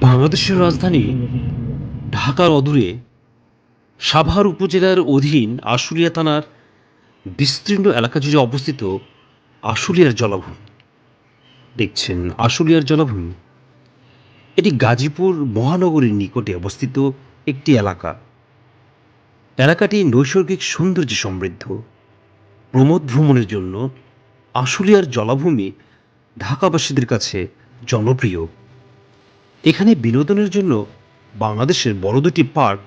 বাংলাদেশের রাজধানী ঢাকার অদূরে সাভার উপজেলার অধীন আশুলিয়া থানার বিস্তীর্ণ এলাকা জুড়ে অবস্থিত আশুলিয়ার জলাভূমি। দেখছেন আশুলিয়ার জলাভূমি। এটি গাজীপুর মহানগরীর নিকটে অবস্থিত একটি এলাকা। এলাকাটি নৈসর্গিক সৌন্দর্যে সমৃদ্ধ। প্রমোদ ভ্রমণের জন্য আশুলিয়ার জলাভূমি ঢাকাবাসীদের কাছে জনপ্রিয়। এখানে বিনোদনের জন্য বাংলাদেশের বড় দুটি পার্ক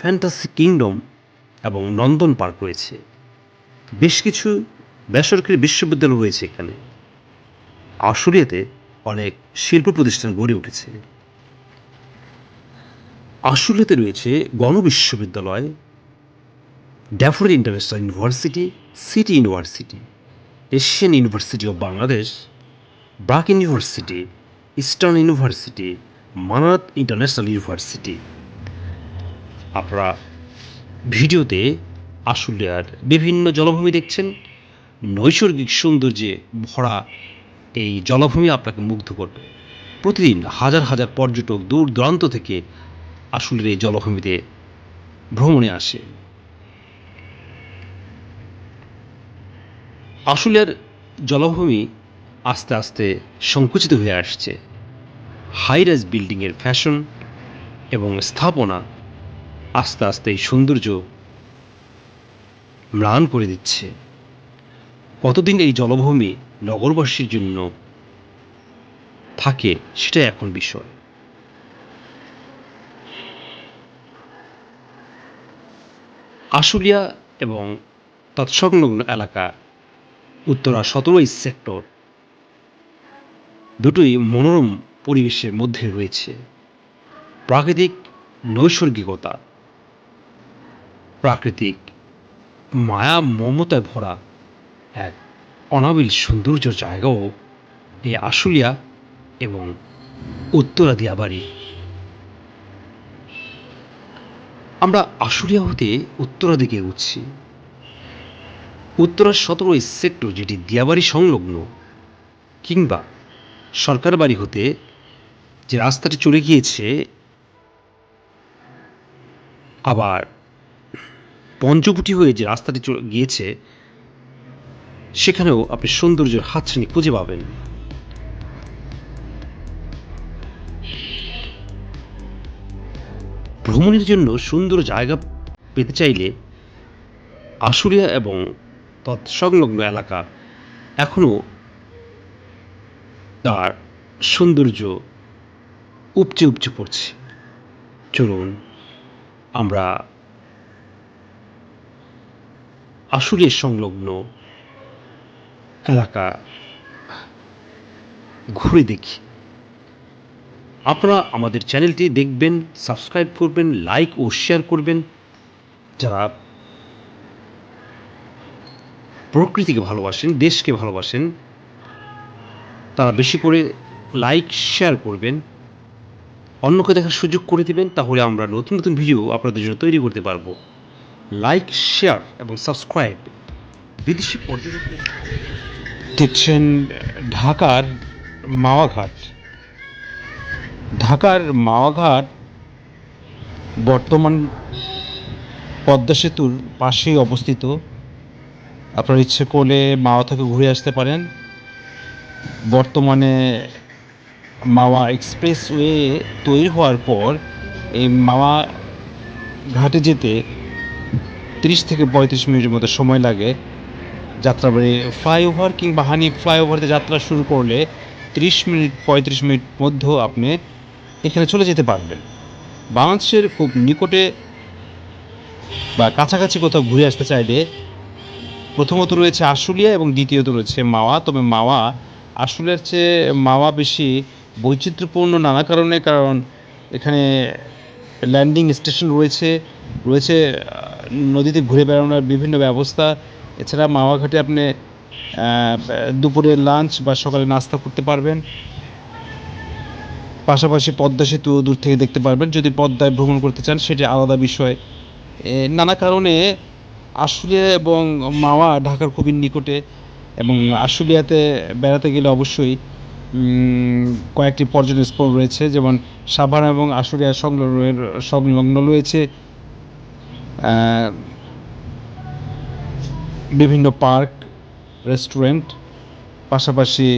ফ্যান্টাসি কিংডম এবং নন্দন পার্ক রয়েছে। বেশ কিছু বেসরকারি বিশ্ববিদ্যালয় রয়েছে এখানে। আশুলিয়াতে অনেক শিল্প প্রতিষ্ঠান গড়ে উঠেছে। আশুলিয়াতে রয়েছে গণবিশ্ববিদ্যালয় Daffodil International University City University Asian University of Bangladesh BRAC University Eastern University Manarat International University আপনারা ভিডিওতে আশুলিয়ার বিভিন্ন জলভূমি দেখছেন। নৈসর্গিক সৌন্দর্যে ভরা এই জলভূমি আপনাকে মুগ্ধ করবে। প্রতিদিন হাজার হাজার পর্যটক দূর দূরান্ত থেকে আশুলিয়ার এই জলভূমিতে ভ্রমণে আসে। আশুলিয়ার জলভূমি আস্তে আস্তে সংকুচিত হয়ে আসছে। হাইরাইজ বিল্ডিংয়ের ফ্যাশন এবং স্থাপনা আস্তে আস্তে এই সৌন্দর্য ম্লান করে দিচ্ছে। কতদিন এই জলভূমি নগরবাসীর জন্য থাকে সেটাই এখন বিষয়। আশুলিয়া এবং তৎসংলগ্ন এলাকা উত্তরা সতেরোই সেক্টর দুটোই মনোরম পরিবেশের মধ্যে রয়েছে। প্রাকৃতিক নৈসর্গিকতা, প্রাকৃতিক মায়া মমতায় ভরা এক অনাবিল সৌন্দর্য জায়গাও এই আশুলিয়া এবং উত্তরা দিয়াবাড়ি আমরা আশুলিয়া হতে উত্তরা দিকে উঠছি। উত্তরার সতেরোই সেক্টর যেটি দিয়াবাড়ি সংলগ্ন কিংবা সরকার বাড়ি হতে যে রাস্তাটি চলে গিয়েছে, আবার পঞ্চকুটি হয়ে যে রাস্তাটি চলে গিয়েছে, সেখানেও আপনি সৌন্দর্যের হাতছানি খুঁজে পাবেন। ভ্রমণের জন্য সুন্দর জায়গা পেতে চাইলে আশুলিয়া এবং তৎসংলগ্ন এলাকা এখনও তার সৌন্দর্য উপচে উপচে পড়ছে। চলুন, আমরা আশুলিয়ার সংলগ্ন এলাকা ঘুরে দেখি। আপনারা আমাদের চ্যানেলটি দেখবেন, সাবস্ক্রাইব করবেন, লাইক ও শেয়ার করবেন। যারা প্রকৃতিকে ভালোবাসেন, দেশকে ভালোবাসেন তারা বেশি করে লাইক শেয়ার করবেন, অন্যকে দেখার সুযোগ করে দিবেন, তাহলে আমরা নতুন নতুন ভিডিও আপনাদের জন্য তৈরি করতে পারব। লাইক শেয়ার এবং সাবস্ক্রাইব বিদেশি পর্যটক দেখছেন ঢাকার মাওয়াঘাট। ঢাকার মাওয়াঘাট বর্তমান পদ্মা সেতুর পাশেই অবস্থিত। আপনার ইচ্ছে করলে মাওয়া থেকে ঘুরে আসতে পারেন। বর্তমানে মাওয়া এক্সপ্রেসওয়ে তৈরি হওয়ার পর এই মাওয়া ঘাটে যেতে তিরিশ থেকে পঁয়ত্রিশ মিনিটের মতো সময় লাগে। যাত্রা যাত্রাবাড়ি ফ্লাইওভার কিংবা হানি ফ্লাইওভারতে যাত্রা শুরু করলে তিরিশ মিনিট, পঁয়ত্রিশ মিনিট মধ্যেও আপনি এখানে চলে যেতে পারবেন। বাংলাদেশের খুব নিকটে বা কাছাকাছি কোথাও ঘুরে আসতে চাইলে প্রথমত রয়েছে আশুলিয়া এবং দ্বিতীয়ত রয়েছে মাওয়া। তবে মাওয়া আশুলিয়ার চেয়ে মাওয়া বেশি বৈচিত্র্যপূর্ণ নানা কারণে, কারণ এখানে ল্যান্ডিং স্টেশন রয়েছে রয়েছে নদীতে ঘুরে বেড়ানোর বিভিন্ন ব্যবস্থা। এছাড়া মাওয়া ঘাটে আপনি দুপুরে লাঞ্চ বা সকালে নাস্তা করতে পারবেন। পাশাপাশি পদ্মা সেতু দূর থেকে দেখতে পারবেন। যদি পদ্মায় ভ্রমণ করতে চান, সেটি আলাদা বিষয়। নানা কারণে আশুলিয়া এবং মাওয়া ঢাকার খুবই নিকটে। এবং আশুলিয়াতে বেড়াতে গেলে অবশ্যই কয়েকটি পর্যটন স্পট রয়েছে, যেমন সাভার এবং আশুলিয়া সংলগ্ন সংলগ্ন রয়েছে বিভিন্ন পার্ক, রেস্টুরেন্ট, পাশাপাশি